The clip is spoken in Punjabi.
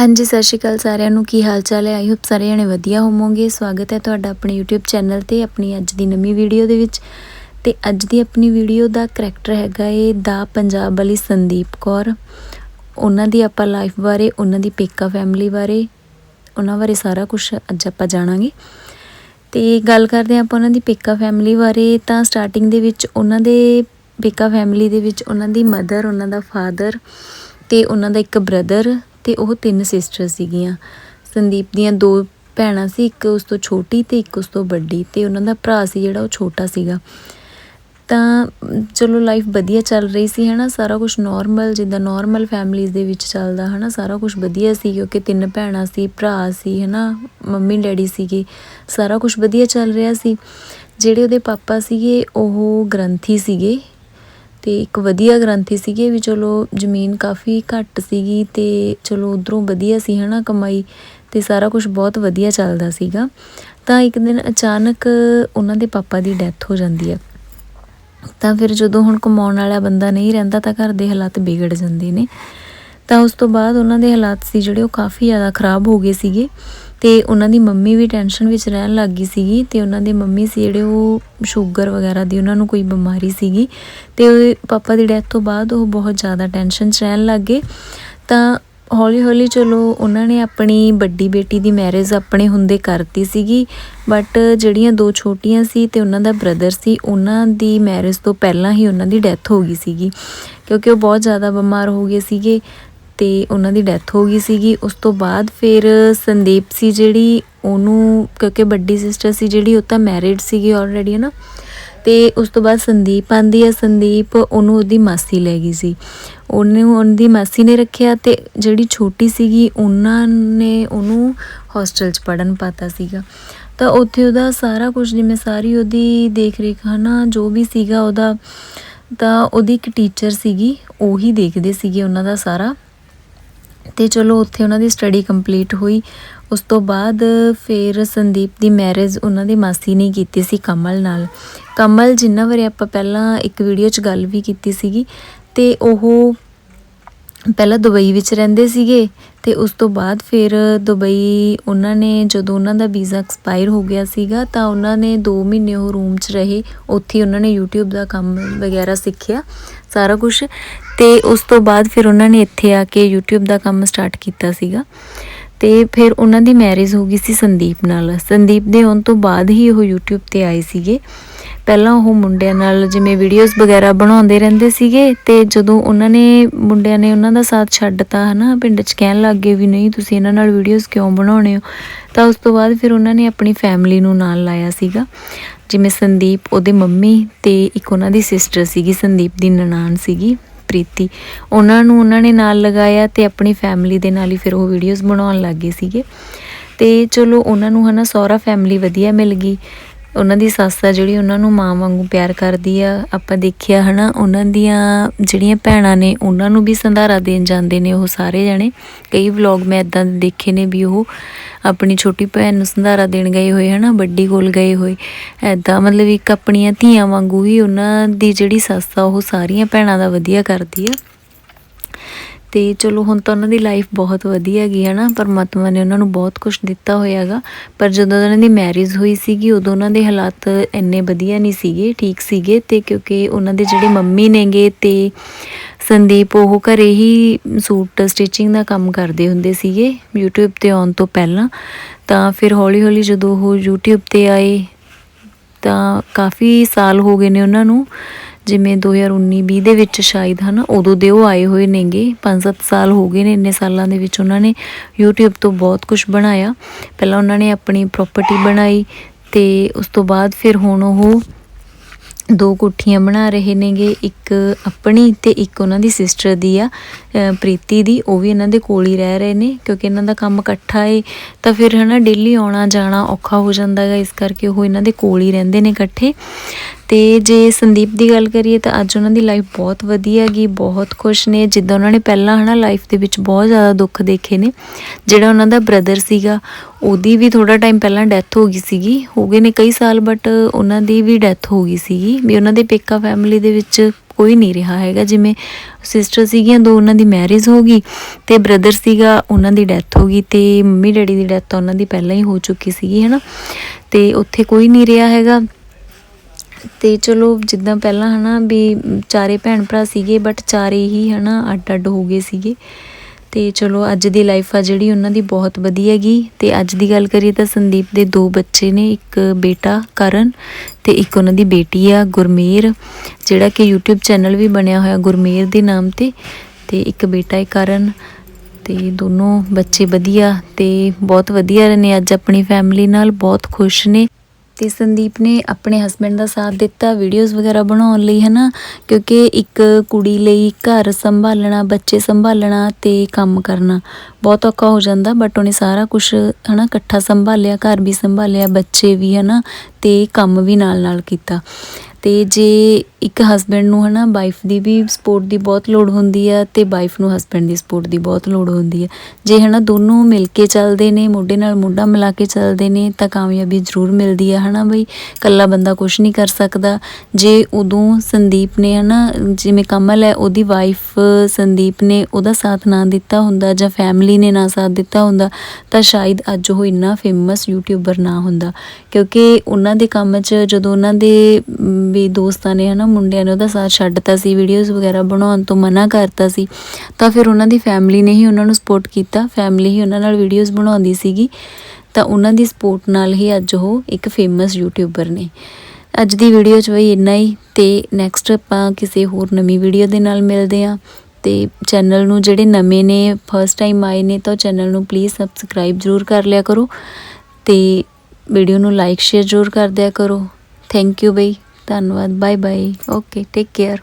ਹਾਂਜੀ, ਸਤਿ ਸ਼੍ਰੀ ਅਕਾਲ ਸਾਰਿਆਂ ਨੂੰ। ਕੀ ਹਾਲ ਚਾਲ ਹੈ? ਆਈ ਹੋਪ ਸਾਰੇ ਜਣੇ ਵਧੀਆ ਹੋਵੋਗੇ। ਸਵਾਗਤ ਹੈ ਤੁਹਾਡਾ ਆਪਣੇ YouTube ਚੈਨਲ ਤੇ, ਆਪਣੀ ਅੱਜ ਦੀ ਨਵੀਂ ਵੀਡੀਓ ਦੇ ਵਿੱਚ। ਤੇ ਅੱਜ ਦੀ ਆਪਣੀ ਵੀਡੀਓ ਦਾ ਕਰੈਕਟਰ ਹੈਗਾ ਏ ਦਾ ਪੰਜਾਬ ਵਾਲੀ ਸੰਦੀਪ ਕੌਰ। ਉਹਨਾਂ ਦੀ ਆਪਾਂ ਲਾਈਫ ਬਾਰੇ, ਉਹਨਾਂ ਦੀ ਪੇਕਾ ਫੈਮਿਲੀ ਬਾਰੇ, ਉਹਨਾਂ ਬਾਰੇ ਸਾਰਾ ਕੁਝ ਅੱਜ ਆਪਾਂ ਜਾਣਾਂਗੇ। ਤੇ ਗੱਲ ਕਰਦੇ ਹਾਂ ਆਪਾਂ ਉਹਨਾਂ ਦੀ ਪੇਕਾ ਫੈਮਿਲੀ ਬਾਰੇ। ਤਾਂ ਸਟਾਰਟਿੰਗ ਦੇ ਵਿੱਚ ਉਹਨਾਂ ਦੇ ਪੇਕਾ ਫੈਮਿਲੀ ਦੇ ਵਿੱਚ ਉਹਨਾਂ ਦੀ ਮਦਰ ਉਹਨਾਂ ਦਾ ਫਾਦਰ ਤੇ ਉਹਨਾਂ ਦਾ ਇੱਕ ਬ੍ਰਦਰ ਤੇ ਉਹ ਤਿੰਨ ਸਿਸਟਰ ਸੀਗੀਆਂ। ਸੰਦੀਪ ਦੀਆਂ ਦੋ ਭੈਣਾਂ ਸੀ, ਇੱਕ ਉਸ ਤੋਂ ਛੋਟੀ ਤੇ ਇੱਕ ਉਸ ਤੋਂ ਵੱਡੀ ਤੇ ਉਹਨਾਂ ਦਾ ਭਰਾ ਸੀ ਜਿਹੜਾ ਉਹ ਛੋਟਾ ਸੀਗਾ। ਤਾਂ ਚਲੋ ਲਾਈਫ ਵਧੀਆ ਚੱਲ ਰਹੀ ਸੀ, ਹਨਾ? ਸਾਰਾ ਕੁਝ ਨਾਰਮਲ ਜਿੱਦਾਂ ਨਾਰਮਲ ਫੈਮਲੀਜ਼ ਦੇ ਵਿੱਚ ਚੱਲਦਾ, ਹਨਾ? ਸਾਰਾ ਕੁਝ ਵਧੀਆ ਸੀ, ਕਿਉਂਕਿ ਤਿੰਨ ਭੈਣਾਂ ਸੀ, ਭਰਾ ਸੀ, ਹਨਾ? ਮੰਮੀ ਡੈਡੀ ਸੀਗੇ, ਸਾਰਾ ਕੁਝ ਵਧੀਆ ਚੱਲ ਰਿਹਾ ਸੀ। ਜਿਹੜੇ ਉਹਦੇ ਪਾਪਾ ਸੀਗੇ, ਉਹ ਗ੍ਰੰਥੀ ਸੀਗੇ। ਤੇ ਇੱਕ ਵਧੀਆ ਗ੍ਰੰਥੀ ਸੀਗੇ ਵੀ ਚਲੋ ਜ਼ਮੀਨ ਕਾਫੀ ਘੱਟ ਸੀਗੀ ਤੇ ਚਲੋ ਉਧਰੋਂ ਵਧੀਆ ਸੀ ਹਨਾ ਕਮਾਈ ਤੇ ਸਾਰਾ ਕੁਝ ਬਹੁਤ ਵਧੀਆ ਚੱਲਦਾ ਸੀਗਾ। ਤਾਂ ਇੱਕ ਦਿਨ ਅਚਾਨਕ ਉਹਨਾਂ ਦੇ ਪਾਪਾ ਦੀ ਡੈਥ ਹੋ ਜਾਂਦੀ ਹੈ ਤਾਂ ਫਿਰ ਜਦੋਂ ਹੁਣ ਕਮਾਉਣ ਵਾਲਾ ਬੰਦਾ ਨਹੀਂ ਰਹਿੰਦਾ ਤਾਂ ਘਰ ਦੇ ਹਾਲਾਤ ਵਿਗੜ ਜਾਂਦੇ ਨੇ। ਤਾਂ ਉਸ ਤੋਂ ਬਾਅਦ ਉਹਨਾਂ ਦੇ ਹਾਲਾਤ ਸੀ ਜਿਹੜੇ ਉਹ ਕਾਫੀ ਜ਼ਿਆਦਾ ਖਰਾਬ ਹੋ ਗਏ ਸੀਗੇ। ਤੇ ਉਹਨਾਂ ਦੀ ਮੰਮੀ ਵੀ ਟੈਨਸ਼ਨ ਵਿੱਚ ਰਹਿਣ ਲੱਗ ਗਈ ਸੀਗੀ ਤੇ ਉਹਨਾਂ ਦੇ ਮੰਮੀ ਸੀ ਜਿਹੜੇ ਉਹ ਸ਼ੂਗਰ ਵਗੈਰਾ ਦੀ ਉਹਨਾਂ ਨੂੰ ਕੋਈ ਬਿਮਾਰੀ ਸੀਗੀ ਤੇ ਉਹਦੇ ਪਾਪਾ ਦੀ ਡੈਥ ਤੋਂ ਬਾਅਦ ਉਹ ਬਹੁਤ ਜ਼ਿਆਦਾ ਟੈਨਸ਼ਨ 'ਚ ਰਹਿਣ ਲੱਗ ਗਏ। ਤਾਂ ਹੌਲੀ ਹੌਲੀ ਚਲੋ ਉਹਨਾਂ ਨੇ ਆਪਣੀ ਵੱਡੀ ਬੇਟੀ ਦੀ ਮੈਰਿਜ ਆਪਣੇ ਹੁੰਦੇ ਕਰਤੀ ਸੀਗੀ ਬਟ ਜਿਹੜੀਆਂ ਦੋ ਛੋਟੀਆਂ ਸੀ ਤੇ ਉਹਨਾਂ ਦਾ ਬ੍ਰਦਰ ਸੀ ਉਹਨਾਂ ਦੀ ਮੈਰਿਜ ਤੋਂ ਪਹਿਲਾਂ ਹੀ ਉਹਨਾਂ ਦੀ ਡੈਥ ਹੋ ਗਈ ਸੀਗੀ ਕਿਉਂਕਿ ਉਹ ਬਹੁਤ ਜ਼ਿਆਦਾ ਬਿਮਾਰ ਹੋ ਗਏ ਸੀਗੇ ਤੇ ਉਹਨਾਂ ਦੀ ਡੈਥ ਹੋ ਗਈ ਸੀਗੀ। ਉਸ ਤੋਂ ਬਾਅਦ ਫਿਰ ਸੰਦੀਪ ਸੀ ਜਿਹੜੀ, ਉਹਨੂੰ ਕਿਉਂਕਿ ਵੱਡੀ ਸਿਸਟਰ ਸੀ ਜਿਹੜੀ, ਉਹ ਤਾਂ ਮੈਰਿਡ ਸੀਗੀ ਆਲਰੇਡੀ ਹੈ ਨਾ ਤੇ ਉਸ ਤੋਂ ਬਾਅਦ ਸੰਦੀਪ ਆਂਦੀ ਹੈ ਸੰਦੀਪ ਉਹਨੂੰ ਉਹਦੀ ਮਾਸੀ ਲੈ ਗਈ ਸੀ। ਉਹਨੂੰ ਉਹਦੀ ਮਾਸੀ ਨੇ ਰੱਖਿਆ ਤੇ ਜਿਹੜੀ ਛੋਟੀ ਸੀਗੀ, ਉਹਨਾਂ ਨੇ ਉਹਨੂੰ ਹੋਸਟਲ 'ਚ ਪੜਨ ਪਾਤਾ ਸੀਗਾ। ਤਾਂ ਉੱਥੇ ਉਹਦਾ ਸਾਰਾ ਕੁਝ, ਜਿਵੇਂ ਸਾਰੀ ਉਹਦੀ ਦੇਖ ਰੇਖ ਹਨਾ, ਜੋ ਵੀ ਸੀਗਾ ਉਹਦਾ, ਤਾਂ ਉਹਦੀ ਇੱਕ ਟੀਚਰ ਸੀਗੀ, ਉਹੀ ਦੇਖਦੇ ਸੀਗੇ ਉਹਨਾਂ ਦਾ ਸਾਰਾ। ਤੇ ਚਲੋ ਉੱਥੇ ਉਹਨਾਂ ਦੀ ਸਟੱਡੀ ਕੰਪਲੀਟ ਹੋਈ। ਉਸ ਤੋਂ ਬਾਅਦ ਫਿਰ ਸੰਦੀਪ ਦੀ ਮੈਰਿਜ ਉਹਨਾਂ ਦੀ ਮਾਸੀ ਨੇ ਕੀਤੀ ਸੀ ਕਮਲ ਨਾਲ। ਕਮਲ ਜਿੰਨਾ ਬਾਰੇ ਆਪਾਂ ਪਹਿਲਾਂ ਇੱਕ ਵੀਡੀਓ 'ਚ ਗੱਲ ਵੀ ਕੀਤੀ ਸੀਗੀ, ਤੇ ਉਹ ਪਹਿਲਾਂ ਦੁਬਈ ਵਿੱਚ ਰਹਿੰਦੇ ਸੀਗੇ ਤੇ ਉਸ ਤੋਂ ਬਾਅਦ ਫਿਰ ਦੁਬਈ, ਉਹਨਾਂ ਨੇ ਜਦੋਂ ਉਹਨਾਂ ਦਾ ਵੀਜ਼ਾ ਐਕਸਪਾਇਰ ਹੋ ਗਿਆ ਸੀਗਾ, ਤਾਂ ਉਹਨਾਂ ਨੇ 2 ਮਹੀਨੇ ਉਹ ਰੂਮ 'ਚ ਰਹੇ, ਉੱਥੇ ਉਹਨਾਂ ਨੇ YouTube ਦਾ ਕੰਮ ਵਗੈਰਾ ਸਿੱਖਿਆ, ਸਾਰਾ ਕੁਝ ਤੇ ਉਸ ਤੋਂ ਬਾਅਦ ਫਿਰ ਉਹਨਾਂ ਨੇ ਇੱਥੇ ਆ ਕੇ YouTube ਦਾ ਕੰਮ ਸਟਾਰਟ ਕੀਤਾ ਸੀਗਾ। ਤੇ ਫਿਰ ਉਹਨਾਂ ਦੀ ਮੈਰਿਜ ਹੋ ਗਈ ਸੀ ਸੰਦੀਪ ਨਾਲ। ਸੰਦੀਪ ਦੇ ਆਉਣ ਤੋਂ ਬਾਅਦ ਹੀ ਉਹ YouTube ਤੇ ਆਏ ਸੀਗੇ। ਪਹਿਲਾਂ ਉਹ ਮੁੰਡਿਆਂ ਨਾਲ ਜਿਵੇਂ ਵੀਡੀਓਜ਼ ਵਗੈਰਾ ਬਣਾਉਂਦੇ ਰਹਿੰਦੇ ਸੀਗੇ ਤੇ ਜਦੋਂ ਉਹਨਾਂ ਨੇ, ਮੁੰਡਿਆਂ ਨੇ ਉਹਨਾਂ ਦਾ ਸਾਥ ਛੱਡਤਾ ਹਨਾ, ਪਿੰਡ 'ਚ ਕਹਿਣ ਲੱਗ ਗਏ ਵੀ ਨਹੀਂ, ਤੁਸੀਂ ਇਹਨਾਂ ਨਾਲ ਵੀਡੀਓਜ਼ ਕਿਉਂ ਬਣਾਉਣੇ ਹੋ? ਤਾਂ ਉਸ ਤੋਂ ਬਾਅਦ ਫਿਰ ਉਹਨਾਂ ਨੇ ਆਪਣੀ ਫੈਮਿਲੀ ਨੂੰ ਨਾਲ ਲਾਇਆ ਸੀਗਾ। ਜਿਵੇਂ ਸੰਦੀਪ, ਉਹਦੇ ਮੰਮੀ ਤੇ ਇੱਕ ਉਹਨਾਂ ਦੀ ਸਿਸਟਰ ਸੀਗੀ, ਸੰਦੀਪ ਦੀ ਨਨਾਣ ਸੀਗੀ। ਪ੍ਰੀਤੀ। ਉਹਨਾਂ ਨੂੰ ਉਹਨਾਂ ਨੇ ਨਾਲ ਲਗਾਇਆ ਤੇ ਆਪਣੀ ਫੈਮਿਲੀ ਦੇ ਨਾਲ ਹੀ ਫਿਰ ਉਹ ਵੀਡੀਓਜ਼ ਬਣਾਉਣ ਲੱਗ ਗਏ ਸੀਗੇ। ਤੇ ਚਲੋ ਉਹਨਾਂ ਨੂੰ ਹਨਾ ਸਹੁਰਾ ਫੈਮਿਲੀ ਵਧੀਆ ਮਿਲ ਗਈ। ਉਹਨਾਂ ਦੀ ਸੱਸ ਆ ਜਿਹੜੀ ਉਹਨਾਂ ਨੂੰ ਮਾਂ ਵਾਂਗੂ ਪਿਆਰ ਕਰਦੀ ਆ। ਆਪਾਂ ਦੇਖਿਆ ਹਨਾ, ਉਹਨਾਂ ਦੀਆਂ ਜਿਹੜੀਆਂ ਭੈਣਾਂ ਨੇ, ਉਹਨਾਂ ਨੂੰ ਵੀ ਸੰਧਾਰਾ ਦੇਣ ਜਾਂਦੇ ਨੇ ਉਹ ਸਾਰੇ ਜਣੇ। ਕਈ ਵਲੌਗ ਮੈਂ ਇਦਾਂ ਦੇਖੇ ਨੇ ਵੀ ਉਹ ਆਪਣੀ ਛੋਟੀ ਭੈਣ ਨੂੰ ਸੰਧਾਰਾ ਦੇਣ ਗਏ ਹੋਏ, ਹਨਾ, ਵੱਡੀ ਕੋਲ ਗਏ ਹੋਏ। ਐਦਾਂ ਮਤਲਬ ਇੱਕ ਆਪਣੀਆਂ ਧੀਆਂ ਵਾਂਗੂ ਹੀ ਉਹਨਾਂ ਦੀ ਜਿਹੜੀ ਸੱਸ ਆ, ਉਹ ਸਾਰੀਆਂ ਭੈਣਾਂ ਦਾ ਵਧੀਆ ਕਰਦੀ ਆ। ਤੇ ਚਲੋ ਹੁਣ ਤਾਂ ਉਹਨਾਂ ਦੀ ਲਾਈਫ ਬਹੁਤ ਵਧੀਆ ਗਈ ਹੈ ਨਾ ਪਰਮਾਤਮਾ ਨੇ ਉਹਨਾਂ ਨੂੰ ਬਹੁਤ ਕੁਝ ਦਿੱਤਾ ਹੋਇਆਗਾ ਪਰ ਜਦੋਂ ਉਹਨਾਂ ਦੀ ਮੈਰਿਜ ਹੋਈ ਸੀਗੀ, ਉਦੋਂ ਉਹਨਾਂ ਦੇ ਹਾਲਾਤ ਇੰਨੇ ਵਧੀਆ ਨਹੀਂ ਸੀਗੇ, ਠੀਕ ਸੀਗੇ ਤੇ ਕਿਉਂਕਿ ਉਹਨਾਂ ਦੇ ਜਿਹੜੇ ਮੰਮੀ ਨੇਗੇ ਤੇ ਸੰਦੀਪ, ਉਹ ਘਰੇ ਹੀ ਸੂਟ ਸਟਿਚਿੰਗ ਦਾ ਕੰਮ ਕਰਦੇ ਹੁੰਦੇ ਸੀਗੇ, YouTube ਤੇ ਆਉਣ ਤੋਂ ਪਹਿਲਾਂ। ਤਾਂ ਫਿਰ ਹੌਲੀ ਹੌਲੀ ਜਦੋਂ ਉਹ YouTube ਤੇ ਆਏ, ਤਾਂ ਕਾਫੀ ਸਾਲ ਹੋ ਗਏ ਨੇ ਉਹਨਾਂ ਨੂੰ। ਜਿਵੇਂ 2019-20 ਦੇ ਵਿੱਚ ਸ਼ਾਇਦ ਹਨ, ਉਦੋਂ ਦੇ ਉਹ ਆਏ ਹੋਏ ਨੇਗੇ। 5-7 ਸਾਲ ਹੋ ਗਏ ਨੇ ਇੰਨੇ ਸਾਲਾਂ ਦੇ ਵਿੱਚ ਉਹਨਾਂ ਨੇ YouTube ਤੋਂ ਬਹੁਤ ਕੁਝ ਬਣਾਇਆ। ਪਹਿਲਾਂ ਉਹਨਾਂ ਨੇ ਆਪਣੀ ਪ੍ਰਾਪਰਟੀ ਬਣਾਈ ਤੇ ਉਸ ਤੋਂ ਬਾਅਦ ਫਿਰ ਹੁਣ ਉਹ ਦੋ ਕੋਠੀਆਂ ਬਣਾ ਰਹੇ ਨੇਗੇ, ਇੱਕ ਆਪਣੀ ਤੇ ਇੱਕ ਉਹਨਾਂ ਦੀ ਸਿਸਟਰ ਦੀ ਆ। ਪ੍ਰੀਤੀ ਦੀ, ਉਹ ਵੀ ਇਹਨਾਂ ਦੇ ਕੋਲ ਹੀ ਰਹਿ ਰਹੇ ਨੇ, ਕਿਉਂਕਿ ਇਹਨਾਂ ਦਾ ਕੰਮ ਇਕੱਠਾ ਏ, ਤਾਂ ਫਿਰ ਹਨਾ ਡੇਲੀ ਆਉਣਾ ਜਾਣਾ ਔਖਾ ਹੋ ਜਾਂਦਾ ਹੈਗਾ ਇਸ ਕਰਕੇ ਉਹ ਇਹਨਾਂ ਦੇ ਕੋਲ ਹੀ ਰਹਿੰਦੇ ਨੇ ਇਕੱਠੇ। ਤੇ ਜੇ ਸੰਦੀਪ ਦੀ ਗੱਲ ਕਰੀਏ ਤਾਂ ਅੱਜ ਉਹਨਾਂ ਦੀ ਲਾਈਫ ਬਹੁਤ ਵਧੀਆ ਗਈ, ਬਹੁਤ ਖੁਸ਼ ਨੇ, ਜਿੱਦਾਂ ਉਹਨਾਂ ਨੇ ਪਹਿਲਾਂ ਹਨਾ ਲਾਈਫ ਦੇ ਵਿੱਚ ਬਹੁਤ ਜ਼ਿਆਦਾ ਦੁੱਖ ਦੇਖੇ ਨੇ, ਜਿਹੜਾ ਉਹਨਾਂ ਦਾ ਬ੍ਰਦਰ ਸੀਗਾ, ਉਹਦੀ ਵੀ ਥੋੜਾ ਟਾਈਮ ਪਹਿਲਾਂ ਡੈਥ ਹੋ ਗਈ ਸੀਗੀ, ਹੋ ਗਏ ਨੇ ਕਈ ਸਾਲ ਬਟ ਉਹਨਾਂ ਦੀ ਵੀ ਡੈਥ ਹੋ ਗਈ ਸੀਗੀ, ਵੀ ਉਹਨਾਂ ਦੇ ਪੇਕਾ ਫੈਮਿਲੀ ਦੇ ਵਿੱਚ ਕੋਈ ਨਹੀਂ ਰਿਹਾ ਹੈਗਾ। ਜਿਵੇਂ ਸਿਸਟਰ ਸੀਗੀਆਂ, ਦੋ ਉਹਨਾਂ ਦੀ ਮੈਰਿਜ ਹੋ ਗਈ ਤੇ ਬ੍ਰਦਰ ਸੀਗਾ, ਉਹਨਾਂ ਦੀ ਡੈਥ ਹੋ ਗਈ ਤੇ ਮੰਮੀ ਡੈਡੀ ਦੀ ਡੈਥ ਤਾਂ ਉਹਨਾਂ ਦੀ ਪਹਿਲਾਂ ਹੀ ਹੋ ਚੁੱਕੀ ਸੀਗੀ, ਹਨਾ? ਤੇ ਉੱਥੇ ਕੋਈ ਨਹੀਂ ਰਿਹਾ ਹੈਗਾ। ਤੇ ਚਲੋ ਜਿੱਦਾਂ ਪਹਿਲਾਂ, ਹਨਾ, ਵੀ ਚਾਰੇ ਭੈਣ ਭਰਾ ਸੀਗੇ ਬਟ ਚਾਰੇ ਹੀ, ਹਨਾ ਅੱਡ ਅੱਡ ਹੋ ਗਏ ਸੀਗੇ। ਤੇ ਚਲੋ ਅੱਜ ਦੀ ਲਾਈਫ ਆ ਜਿਹੜੀ ਉਹਨਾਂ ਦੀ ਬਹੁਤ ਵਧੀਆ ਹੈਗੀ। ਤੇ ਅੱਜ ਦੀ ਗੱਲ ਕਰੀਏ ਤਾਂ ਸੰਦੀਪ ਦੇ ਦੋ ਬੱਚੇ ਨੇ, ਇੱਕ ਬੇਟਾ ਕਰਨ ਤੇ ਇੱਕ ਉਹਨਾਂ ਦੀ ਬੇਟੀ ਆ, ਗੁਰਮੇਰ। ਜਿਹੜਾ ਕਿ YouTube ਚੈਨਲ ਵੀ ਬਣਿਆ ਹੋਇਆ ਗੁਰਮੇਰ ਦੇ ਨਾਮ ਤੇ। ਤੇ ਇੱਕ ਬੇਟਾ ਹੈ ਕਰਨ ਤੇ ਦੋਨੋਂ ਬੱਚੇ ਵਧੀਆ ਤੇ ਬਹੁਤ ਵਧੀਆ ਨੇ, ਅੱਜ ਆਪਣੀ ਫੈਮਿਲੀ ਨਾਲ ਬਹੁਤ ਖੁਸ਼ ਨੇ। ਤੇ ਸੰਦੀਪ ਨੇ ਆਪਣੇ ਹਸਬੰਡ ਦਾ ਸਾਥ ਦਿੱਤਾ ਵੀਡੀਓਜ਼ ਵਗੈਰਾ ਬਣਾਉਣ ਲਈ, ਹਨਾ? ਕਿਉਂਕਿ ਇੱਕ ਕੁੜੀ ਲਈ ਘਰ ਸੰਭਾਲਣਾ, ਬੱਚੇ ਸੰਭਾਲਣਾ ਤੇ ਕੰਮ ਕਰਨਾ ਬਹੁਤ ਔਖਾ ਹੋ ਜਾਂਦਾ ਬਟ ਉਹਨੇ ਸਾਰਾ ਕੁਝ ਹਨਾ, ਇਕੱਠਾ ਸੰਭਾਲਿਆ, ਘਰ ਵੀ ਸੰਭਾਲਿਆ, ਬੱਚੇ ਵੀ, ਹਨਾ, ਤੇ ਕੰਮ ਵੀ ਨਾਲ ਨਾਲ ਕੀਤਾ। ਤੇ ਜੇ ਇੱਕ ਹਸਬੰਡ ਨੂੰ ਹਨਾ ਵਾਈਫ ਦੀ ਵੀ ਸਪੋਰਟ ਦੀ ਬਹੁਤ ਲੋੜ ਹੁੰਦੀ ਆ ਤੇ ਵਾਈਫ ਨੂੰ ਹਸਬੰਡ ਦੀ ਸਪੋਰਟ ਦੀ ਬਹੁਤ ਲੋੜ ਹੁੰਦੀ ਹੈ ਜੇ ਹਨਾ ਦੋਨੋਂ ਮਿਲ ਕੇ ਚੱਲਦੇ ਨੇ, ਮੋਢੇ ਨਾਲ ਮੋਢਾ ਮਿਲਾ ਕੇ ਚੱਲਦੇ ਨੇ ਤਾਂ ਕਾਮਯਾਬੀ ਜ਼ਰੂਰ ਮਿਲਦੀ ਆ ਹਨਾ ਬਈ, ਇਕੱਲਾ ਬੰਦਾ ਕੁਝ ਨਹੀਂ ਕਰ ਸਕਦਾ। ਜੇ ਉਦੋਂ ਸੰਦੀਪ ਨੇ ਹਨਾ ਜਿਵੇਂ ਕਮਲ ਹੈ, ਉਹਦੀ ਵਾਈਫ ਸੰਦੀਪ ਨੇ ਉਹਦਾ ਸਾਥ ਨਾ ਦਿੱਤਾ ਹੁੰਦਾ ਜਾਂ ਫੈਮਿਲੀ ਨੇ ਨਾ ਸਾਥ ਦਿੱਤਾ ਹੁੰਦਾ ਤਾਂ ਸ਼ਾਇਦ ਅੱਜ ਉਹ ਇੰਨਾ ਫੇਮਸ ਯੂਟਿਊਬਰ ਨਾ ਹੁੰਦਾ। ਕਿਉਂਕਿ ਉਹਨਾਂ ਦੇ ਕੰਮ 'ਚ ਜਦੋਂ ਉਹਨਾਂ ਦੇ ਵੀ ਦੋਸਤਾਂ ਨੇ ਹਨਾ ਮੁੰਡਿਆਂ ਨੇ ਉਹਦਾ ਸਾਥ ਛੱਡਤਾ ਸੀ ਵੀਡੀਓਜ਼ ਵਗੈਰਾ ਬਣਾਉਣ ਤੋਂ ਮਨਾ ਕਰਤਾ ਸੀ, ਤਾਂ ਫਿਰ ਉਹਨਾਂ ਦੀ ਫੈਮਿਲੀ ਨੇ ਹੀ ਉਹਨਾਂ ਨੂੰ ਸਪੋਰਟ ਕੀਤਾ। ਫੈਮਿਲੀ ਹੀ ਉਹਨਾਂ ਨਾਲ ਵੀਡੀਓਜ਼ ਬਣਾਉਂਦੀ ਸੀਗੀ, ਤਾਂ ਉਹਨਾਂ ਦੀ ਸਪੋਰਟ ਨਾਲ ਹੀ ਅੱਜ ਉਹ ਇੱਕ ਫੇਮਸ ਯੂਟਿਊਬਰ ਨੇ। ਅੱਜ ਦੀ ਵੀਡੀਓ 'ਚ ਬਈ ਇੰਨਾ ਹੀ, ਤੇ ਨੈਕਸਟ ਆਪਾਂ ਕਿਸੇ ਹੋਰ ਨਵੀਂ ਵੀਡੀਓ ਦੇ ਨਾਲ ਮਿਲਦੇ ਹਾਂ। ਤੇ ਚੈਨਲ ਨੂੰ ਜਿਹੜੇ ਨਵੇਂ ਨੇ ਫਸਟ ਟਾਈਮ ਆਏ ਨੇ, ਤਾਂ ਚੈਨਲ ਨੂੰ ਪਲੀਜ਼ ਸਬਸਕ੍ਰਾਈਬ ਜ਼ਰੂਰ ਕਰ ਲਿਆ ਕਰੋ। ਤੇ ਵੀਡੀਓ ਨੂੰ ਲਾਈਕ ਸ਼ੇਅਰ ਜ਼ਰੂਰ ਕਰ ਦਿਆ ਕਰੋ। ਥੈਂਕ ਯੂ ਬਈ। ਧੰਨਵਾਦ bye bye okay take care